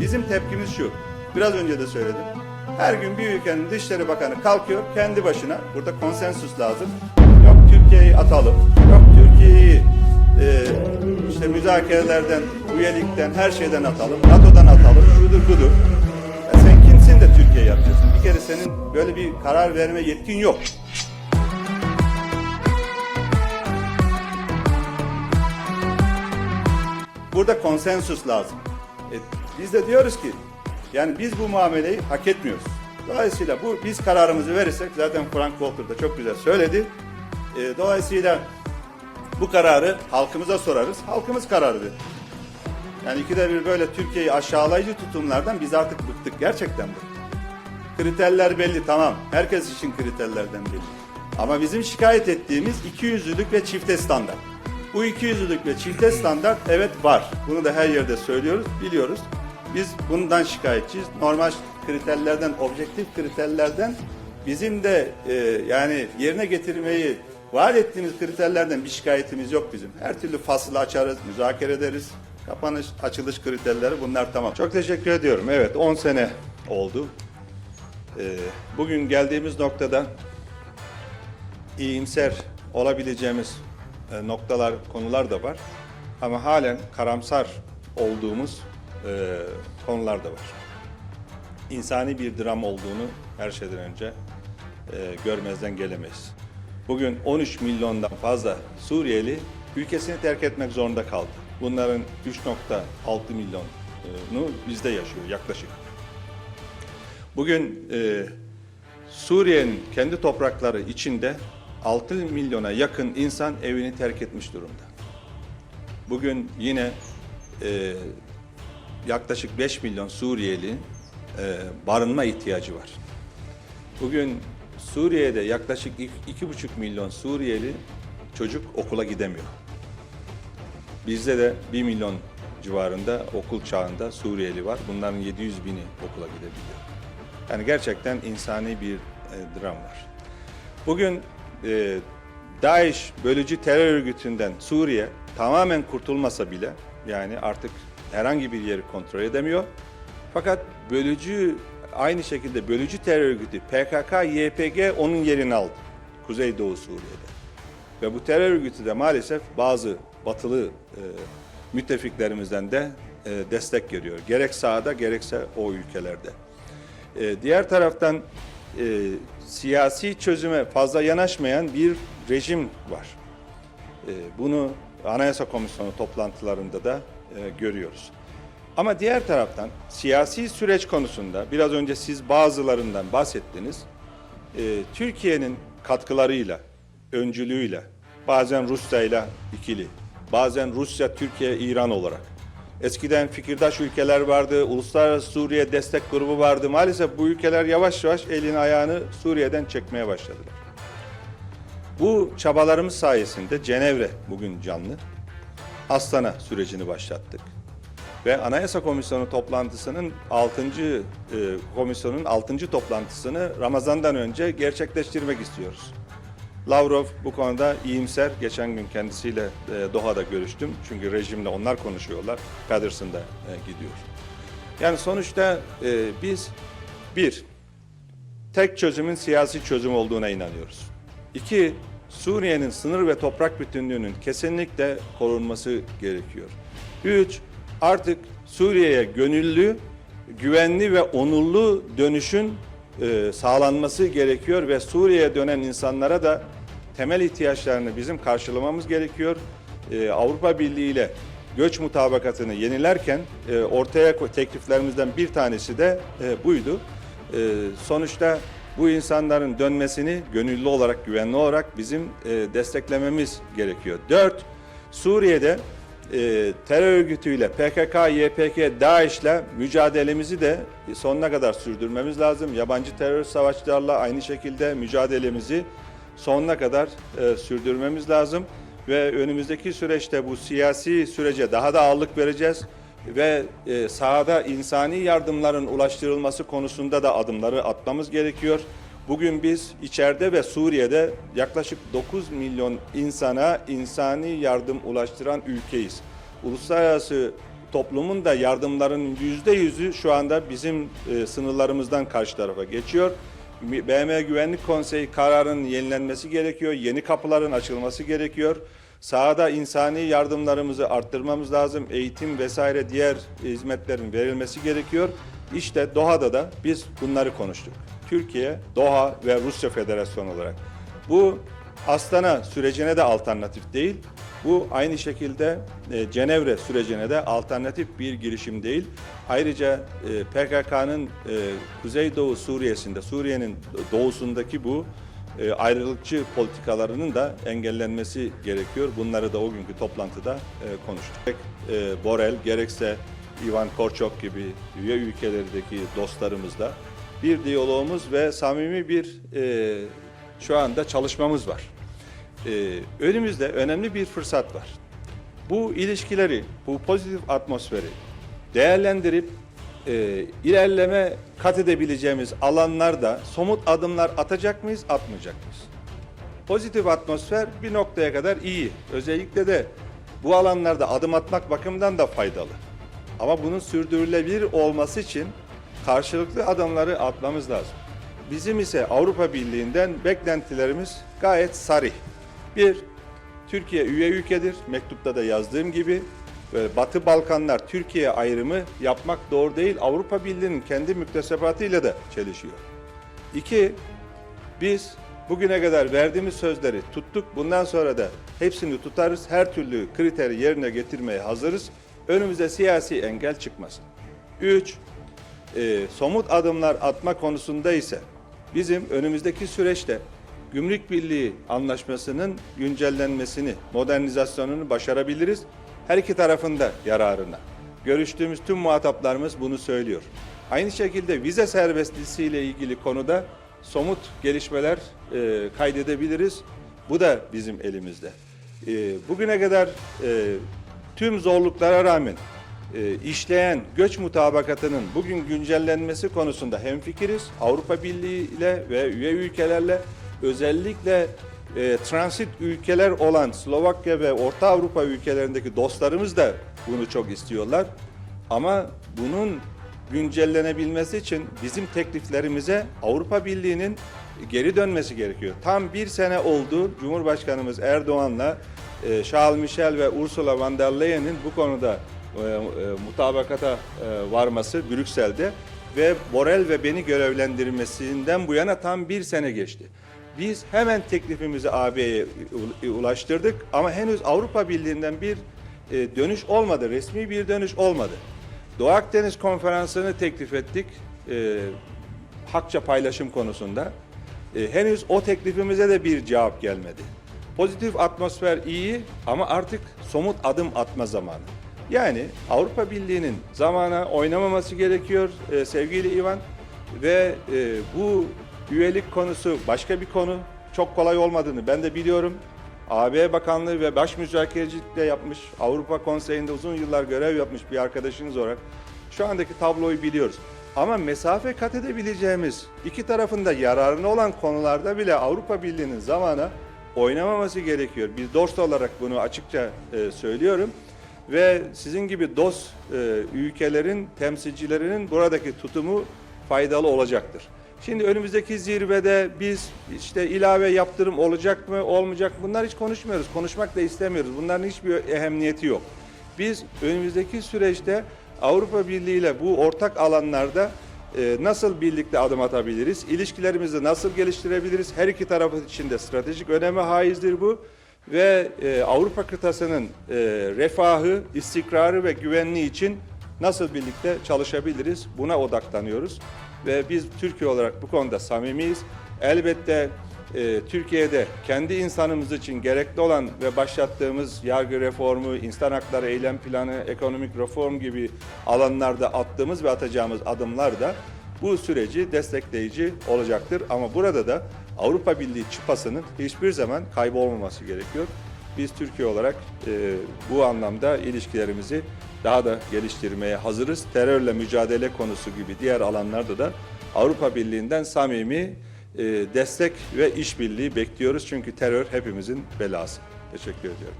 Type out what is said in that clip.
Bizim tepkimiz şu. Biraz önce de söyledim. Her gün bir ülkenin Dışişleri Bakanı kalkıyor kendi başına. Burada konsensus lazım. Yok Türkiye'yi atalım. Yok Türkiye'yi e, işte müzakerelerden, üyelikten, her şeyden atalım. NATO'dan atalım. Şudur budur. Ya sen kimsin de Türkiye yapacaksın? Bir kere senin böyle bir karar verme yetkin yok. Burada konsensus lazım. E, biz de diyoruz ki yani biz bu muameleyi hak etmiyoruz. Dolayısıyla bu biz kararımızı verirsek zaten Frank Walter da çok güzel söyledi. E, dolayısıyla bu kararı halkımıza sorarız. Halkımız karar verir. Yani ikide bir böyle Türkiye'yi aşağılayıcı tutumlardan biz artık bıktık. Gerçekten bıktık. Kriterler belli tamam. Herkes için kriterlerden belli. Ama bizim şikayet ettiğimiz ikiyüzlülük ve çifte standart. Bu ikiyüzlülük ve çifte standart evet var. Bunu da her yerde söylüyoruz, biliyoruz. Biz bundan şikayetçiyiz. Normal kriterlerden, objektif kriterlerden bizim de e, yani yerine getirmeyi vaat ettiğimiz kriterlerden bir şikayetimiz yok bizim. Her türlü faslı açarız, müzakere ederiz. Kapanış, açılış kriterleri bunlar tamam. Çok teşekkür ediyorum. Evet 10 sene oldu. Ee, bugün geldiğimiz noktada iyimser olabileceğimiz e, noktalar, konular da var. Ama halen karamsar olduğumuz e, konular da var. İnsani bir dram olduğunu her şeyden önce e, görmezden gelemeyiz. Bugün 13 milyondan fazla Suriyeli ülkesini terk etmek zorunda kaldı. Bunların 3.6 milyonu bizde yaşıyor yaklaşık. Bugün e, Suriye'nin kendi toprakları içinde 6 milyona yakın insan evini terk etmiş durumda. Bugün yine e, yaklaşık 5 milyon Suriyeli e, barınma ihtiyacı var. Bugün Suriye'de yaklaşık 2,5 milyon Suriyeli çocuk okula gidemiyor. Bizde de 1 milyon civarında okul çağında Suriyeli var. Bunların 700 bini okula gidebiliyor. Yani gerçekten insani bir e, dram var. Bugün e, DAEŞ bölücü terör örgütünden Suriye tamamen kurtulmasa bile yani artık herhangi bir yeri kontrol edemiyor. Fakat bölücü aynı şekilde bölücü terör örgütü PKK, YPG onun yerini aldı. Kuzeydoğu Suriye'de. Ve bu terör örgütü de maalesef bazı batılı e, müttefiklerimizden de e, destek görüyor. Gerek sahada gerekse o ülkelerde. E, diğer taraftan e, siyasi çözüme fazla yanaşmayan bir rejim var. E, bunu Anayasa Komisyonu toplantılarında da e, görüyoruz. Ama diğer taraftan siyasi süreç konusunda biraz önce siz bazılarından bahsettiniz. E, Türkiye'nin katkılarıyla, öncülüğüyle, bazen Rusya ile ikili, bazen Rusya, Türkiye, İran olarak. Eskiden fikirdaş ülkeler vardı, Uluslararası Suriye Destek Grubu vardı. Maalesef bu ülkeler yavaş yavaş elini ayağını Suriye'den çekmeye başladılar. Bu çabalarımız sayesinde Cenevre bugün canlı. Astana sürecini başlattık. Ve Anayasa Komisyonu toplantısının 6. E, komisyonun 6. toplantısını Ramazan'dan önce gerçekleştirmek istiyoruz. Lavrov bu konuda iyimser. Geçen gün kendisiyle e, Doha'da görüştüm. Çünkü rejimle onlar konuşuyorlar. Patterson'da e, gidiyor. Yani sonuçta e, biz bir, tek çözümün siyasi çözüm olduğuna inanıyoruz. İki, Suriye'nin sınır ve toprak bütünlüğünün kesinlikle korunması gerekiyor. Üç, artık Suriye'ye gönüllü, güvenli ve onurlu dönüşün e, sağlanması gerekiyor ve Suriye'ye dönen insanlara da temel ihtiyaçlarını bizim karşılamamız gerekiyor. E, Avrupa Birliği ile göç mutabakatını yenilerken e, ortaya tekliflerimizden bir tanesi de e, buydu. E, sonuçta bu insanların dönmesini gönüllü olarak, güvenli olarak bizim e, desteklememiz gerekiyor. Dört, Suriye'de e, terör örgütüyle PKK, YPG, DAEŞ'le mücadelemizi de sonuna kadar sürdürmemiz lazım. Yabancı terör savaşçılarla aynı şekilde mücadelemizi sonuna kadar e, sürdürmemiz lazım. Ve önümüzdeki süreçte bu siyasi sürece daha da ağırlık vereceğiz ve e, sahada insani yardımların ulaştırılması konusunda da adımları atmamız gerekiyor. Bugün biz içeride ve Suriye'de yaklaşık 9 milyon insana insani yardım ulaştıran ülkeyiz. Uluslararası toplumun da yardımlarının yüzde yüzü şu anda bizim e, sınırlarımızdan karşı tarafa geçiyor. BM Güvenlik Konseyi kararının yenilenmesi gerekiyor. Yeni kapıların açılması gerekiyor. Sahada insani yardımlarımızı arttırmamız lazım. Eğitim vesaire diğer hizmetlerin verilmesi gerekiyor. İşte Doha'da da biz bunları konuştuk. Türkiye, Doha ve Rusya Federasyonu olarak. Bu Astana sürecine de alternatif değil. Bu aynı şekilde e, Cenevre sürecine de alternatif bir girişim değil. Ayrıca e, PKK'nın e, Kuzeydoğu Suriye'sinde, Suriye'nin doğusundaki bu e, ayrılıkçı politikalarının da engellenmesi gerekiyor. Bunları da o günkü toplantıda e, konuştuk. E, Borel gerekse Ivan Korçok gibi üye ülkelerdeki dostlarımızla bir diyalogumuz ve samimi bir e, şu anda çalışmamız var. Önümüzde önemli bir fırsat var. Bu ilişkileri, bu pozitif atmosferi değerlendirip e, ilerleme kat edebileceğimiz alanlarda somut adımlar atacak mıyız, atmayacak mıyız? Pozitif atmosfer bir noktaya kadar iyi. Özellikle de bu alanlarda adım atmak bakımından da faydalı. Ama bunun sürdürülebilir olması için karşılıklı adımları atmamız lazım. Bizim ise Avrupa Birliği'nden beklentilerimiz gayet sarih. Bir, Türkiye üye ülkedir. Mektupta da yazdığım gibi Batı Balkanlar Türkiye ayrımı yapmak doğru değil. Avrupa Birliği'nin kendi müktesebatıyla da çelişiyor. İki, biz bugüne kadar verdiğimiz sözleri tuttuk. Bundan sonra da hepsini tutarız. Her türlü kriteri yerine getirmeye hazırız. Önümüze siyasi engel çıkmasın. Üç, e, somut adımlar atma konusunda ise bizim önümüzdeki süreçte Gümrük Birliği Anlaşması'nın güncellenmesini, modernizasyonunu başarabiliriz. Her iki tarafın da yararına. Görüştüğümüz tüm muhataplarımız bunu söylüyor. Aynı şekilde vize serbestliği ile ilgili konuda somut gelişmeler e, kaydedebiliriz. Bu da bizim elimizde. E, bugüne kadar e, tüm zorluklara rağmen e, işleyen göç mutabakatının bugün güncellenmesi konusunda hemfikiriz. Avrupa Birliği ile ve üye ülkelerle özellikle e, transit ülkeler olan Slovakya ve Orta Avrupa ülkelerindeki dostlarımız da bunu çok istiyorlar. Ama bunun güncellenebilmesi için bizim tekliflerimize Avrupa Birliği'nin geri dönmesi gerekiyor. Tam bir sene oldu Cumhurbaşkanımız Erdoğan'la e, Charles Michel ve Ursula von der Leyen'in bu konuda e, e, mutabakata e, varması Brüksel'de ve Borel ve beni görevlendirmesinden bu yana tam bir sene geçti. Biz hemen teklifimizi AB'ye ulaştırdık ama henüz Avrupa Birliği'nden bir e, dönüş olmadı, resmi bir dönüş olmadı. Doğu Akdeniz Konferansı'nı teklif ettik, e, hakça paylaşım konusunda. E, henüz o teklifimize de bir cevap gelmedi. Pozitif atmosfer iyi ama artık somut adım atma zamanı. Yani Avrupa Birliği'nin zamana oynamaması gerekiyor e, sevgili Ivan ve e, bu üyelik konusu başka bir konu. Çok kolay olmadığını ben de biliyorum. AB Bakanlığı ve baş müzakerecilikle yapmış, Avrupa Konseyi'nde uzun yıllar görev yapmış bir arkadaşınız olarak şu andaki tabloyu biliyoruz. Ama mesafe kat edebileceğimiz iki tarafında yararına olan konularda bile Avrupa Birliği'nin zamana oynamaması gerekiyor. Bir dost olarak bunu açıkça e, söylüyorum. Ve sizin gibi dost e, ülkelerin temsilcilerinin buradaki tutumu faydalı olacaktır. Şimdi önümüzdeki zirvede biz işte ilave yaptırım olacak mı olmayacak mı bunlar hiç konuşmuyoruz. Konuşmak da istemiyoruz. Bunların hiçbir ehemmiyeti yok. Biz önümüzdeki süreçte Avrupa Birliği ile bu ortak alanlarda e, nasıl birlikte adım atabiliriz? İlişkilerimizi nasıl geliştirebiliriz? Her iki taraf için de stratejik öneme haizdir bu. Ve e, Avrupa kıtasının e, refahı, istikrarı ve güvenliği için nasıl birlikte çalışabiliriz? Buna odaklanıyoruz. Ve biz Türkiye olarak bu konuda samimiyiz. Elbette e, Türkiye'de kendi insanımız için gerekli olan ve başlattığımız yargı reformu, insan hakları eylem planı, ekonomik reform gibi alanlarda attığımız ve atacağımız adımlar da bu süreci destekleyici olacaktır. Ama burada da Avrupa Birliği çıpasının hiçbir zaman kaybolmaması gerekiyor. Biz Türkiye olarak e, bu anlamda ilişkilerimizi daha da geliştirmeye hazırız. Terörle mücadele konusu gibi diğer alanlarda da Avrupa Birliği'nden samimi e, destek ve işbirliği bekliyoruz. Çünkü terör hepimizin belası. Teşekkür ediyorum.